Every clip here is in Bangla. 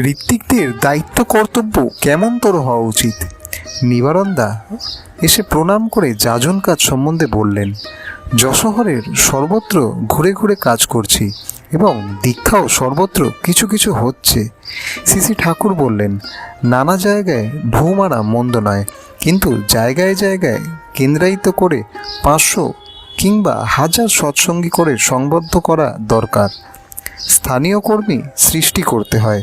ঋত্বিকদের দায়িত্ব কর্তব্য কেমন তোর হওয়া উচিত? নিবারণদা এসে প্রণাম করে যাজন কাজ সম্বন্ধে বললেন, যশোহরের সর্বত্র ঘুরে ঘুরে কাজ করছি এবং দীক্ষাও সর্বত্র কিছু কিছু হচ্ছে। সিসি ঠাকুর বললেন, নানা জায়গায় ঢৌ মারা মন্দ নয়, কিন্তু জায়গায় জায়গায় কেন্দ্রায়িত করে পাঁচশো কিংবা হাজার সৎসঙ্গী করে সংবদ্ধ করা দরকার। স্থানীয় কর্মী সৃষ্টি করতে হয়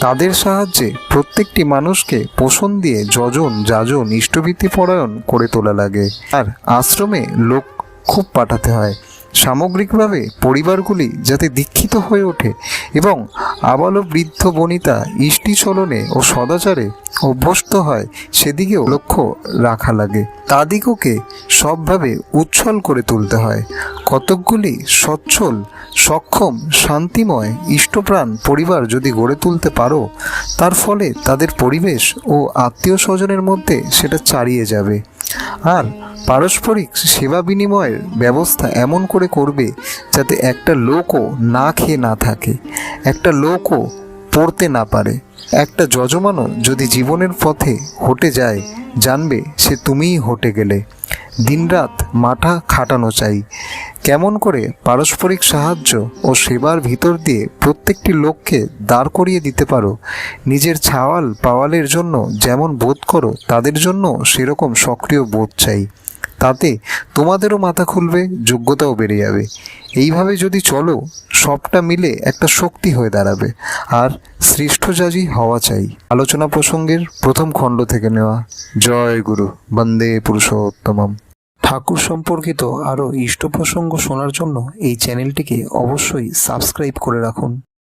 তাদের সাহায্যে প্রত্যেকটি মানুষকে পোষণ দিয়ে যজন, যাজন, ইষ্টভীতি পরায়ণ করে তোলা লাগে। আর আশ্রমে লোক খুব পাঠাতে হয়। সামগ্রিকভাবে পরিবারগুলি যাতে দীক্ষিত হয়ে ওঠে এবং আবালো বৃদ্ধ বনিতা ইষ্টি চলনে ও সদাচারে অভ্যস্ত হয়, সেদিকেও লক্ষ্য রাখা লাগে। তাদিগকে সবভাবে উচ্ছল করে তুলতে হয়। কতকগুলি সচ্ছল সক্ষম, শান্তিময়, ইষ্টপ্রাণ পরিবার যদি গড়ে তুলতে পারো, তার ফলে তাদের পরিবেশ ও আত্মীয় স্বজনের মধ্যে সেটা চারিয়ে যাবে। আর পারস্পরিক সেবা বিনিময়ের ব্যবস্থা এমন করে করবে যাতে একটা লোকও না খেয়ে না থাকে, একটা লোকও পড়তে না পারে। একটা যজমানও যদি জীবনের পথে হটে যায়, জানবে সে তুমিই হটে গেলে। দিনরাত মাথা খাটানো চাই। কেমন করে পারস্পরিক সাহায্য ও সেবার ভিতর দিয়ে প্রত্যেকটি লোককে দাঁড় করিয়ে দিতে পারো। নিজের ছাওয়াল পাওয়ালের জন্য যেমন বোধ করো, তাদের জন্য সেরকম সক্রিয় বোধ চাই। তাতে তোমাদেরও মাথা খুলবে, যোগ্যতাও বেড়ে যাবে। এইভাবে যদি চলো, সবটা মিলে একটা শক্তি হয়ে দাঁড়াবে। আর শ্রেষ্ঠজাজি হওয়া চাই। আলোচনা প্রসঙ্গের প্রথম খণ্ড থেকে নেওয়া। জয় গুরু। বন্দে পুরুষোত্তমম। ঠাকুর সম্পর্কিত আরও ইষ্ট প্রসঙ্গ শোনার জন্য এই চ্যানেলটিকে অবশ্যই সাবস্ক্রাইব করে রাখুন।